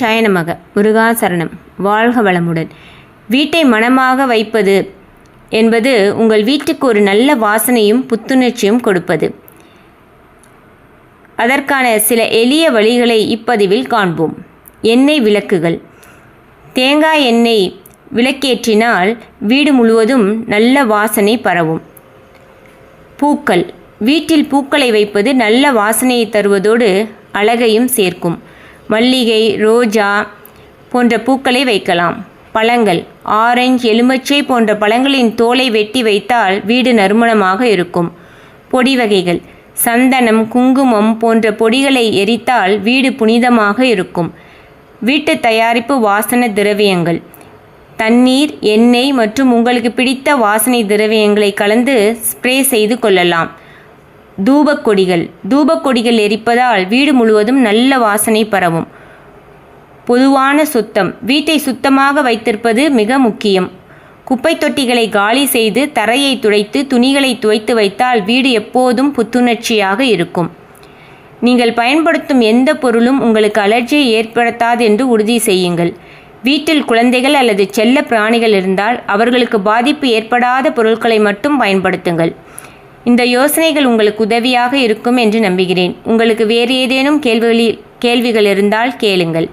சயனமாக முருகாசரணம் வாழ்க வளமுடன். வீட்டை மனமாக வைப்பது என்பது உங்கள் வீட்டுக்கு ஒரு நல்ல வாசனையும் புத்துணர்ச்சியும் கொடுப்பது. அதற்கான சில எளிய வழிகளை இப்பதிவில் காண்போம். எண்ணெய் விளக்குகள். தேங்காய் எண்ணெய் விளக்கேற்றினால் வீடு முழுவதும் நல்ல வாசனை பரவும். பூக்கள். வீட்டில் பூக்களை வைப்பது நல்ல வாசனையை தருவதோடு அழகையும் சேர்க்கும். மல்லிகை ரோஜா போன்ற பூக்களை வைக்கலாம். பழங்கள். ஆரஞ்சு எலுமிச்சை போன்ற பழங்களின் தோலை வெட்டி வைத்தால் வீடு நறுமணமாக இருக்கும். பொடி வகைகள். சந்தனம் குங்குமம் போன்ற பொடிகளை எரித்தால் வீடு புனிதமாக இருக்கும். வீட்டு தயாரிப்பு வாசன திரவியங்கள். தண்ணீர் எண்ணெய் மற்றும் உங்களுக்கு பிடித்த வாசனை திரவியங்களை கலந்து ஸ்ப்ரே செய்து கொள்ளலாம். தூபக்கொடிகள். தூபக்கொடிகள் எரிப்பதால் வீடு முழுவதும் நல்ல வாசனை பரவும். பொதுவான சுத்தம். வீட்டை சுத்தமாக வைத்திருப்பது மிக முக்கியம். குப்பை தொட்டிகளை காலி செய்து தரையை துடைத்து துணிகளை துவைத்து வைத்தால் வீடு எப்போதும் புத்துணர்ச்சியாக இருக்கும். நீங்கள் பயன்படுத்தும் எந்த பொருளும் உங்களுக்கு அலர்ஜியை ஏற்படுத்தாது என்று உறுதி செய்யுங்கள். வீட்டில் குழந்தைகள் அல்லது செல்ல பிராணிகள் இருந்தால் அவர்களுக்கு பாதிப்பு ஏற்படாத பொருட்களை மட்டும் பயன்படுத்துங்கள். இந்த யோசனைகள் உங்களுக்கு உதவியாக இருக்கும் என்று நம்புகிறேன். உங்களுக்கு வேறு ஏதேனும் கேள்விகளில் கேள்விகள் இருந்தால் கேளுங்கள்.